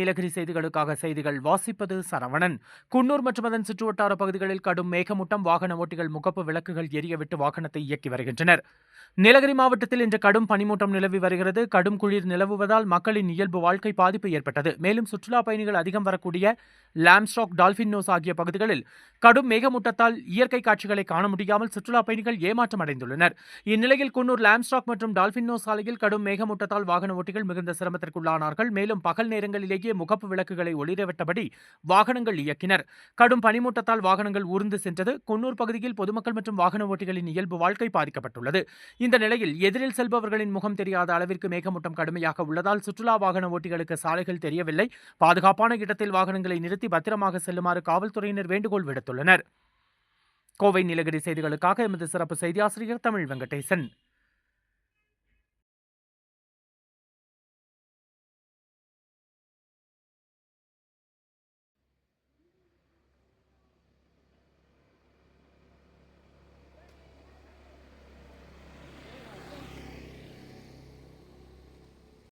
நீலகிரி செய்திகளுக்காக செய்திகள் வாசிப்பது சரவணன். குன்னூர் மற்றும் அதன் சுற்றுவட்டார பகுதிகளில் கடும் மேகமூட்டம் வாகன ஓட்டிகள் முகப்பு விளக்குகள் எரியவிட்டு வாகனத்தை இயக்கி வருகின்றனர். நீலகிரி மாவட்டத்தில் இன்று கடும் பனிமூட்டம் நிலவி வருகிறது. கடும் குளிர் நிலவுவதால் மக்களின் இயல்பு வாழ்க்கை பாதிப்பு ஏற்பட்டது. மேலும் சுற்றுலா பயணிகள் அதிகம் வரக்கூடிய லாம்ஸ்டாக் டால்பின் நோஸ் ஆகிய பகுதிகளில் கடும் மேகமூட்டத்தால் இயற்கை காட்சிகளை காண முடியாமல் சுற்றுலா பயணிகள் ஏமாற்றம் அடைந்துள்ளனர். இந்நிலையில் குன்னூர் லாம்ஸ்டாக் மற்றும் டால்பின் நோஸ் சாலையில் கடும் மேகமூட்டத்தால் வாகன ஓட்டிகள் மிகுந்த சிரமத்திற்குள்ளானார்கள். மேலும் பகல் நேரங்களிலேயே முகப்பு விளக்குகளை ஒளிரவிட்டபடி வாகனங்கள் இயக்கினர். கடும் பனிமூட்டத்தால் வாகனங்கள் ஊர்ந்து சென்றது. குன்னூர் பகுதியில் பொதுமக்கள் மற்றும் வாகன ஓட்டிகளின் இயல்பு வாழ்க்கை பாதிக்கப்பட்டுள்ளது. இந்த நிலையில் எதிரில் செல்பவர்களின் முகம் தெரியாத அளவிற்கு மேகமூட்டம் கடுமையாக உள்ளதால் சுற்றுலா வாகன ஓட்டிகளுக்கு சாலைகள் தெரியவில்லை. பாதுகாப்பான இடத்தில் வாகனங்களை நிறுத்தி பத்திரமாக செல்லுமாறு காவல்துறையினர் வேண்டுகோள் விடுத்துள்ளனர். கோவை நீலகிரி செய்திகளுக்காக எமது சிறப்பு செய்தியாசிரியர் தமிழ் வெங்கடேசன்.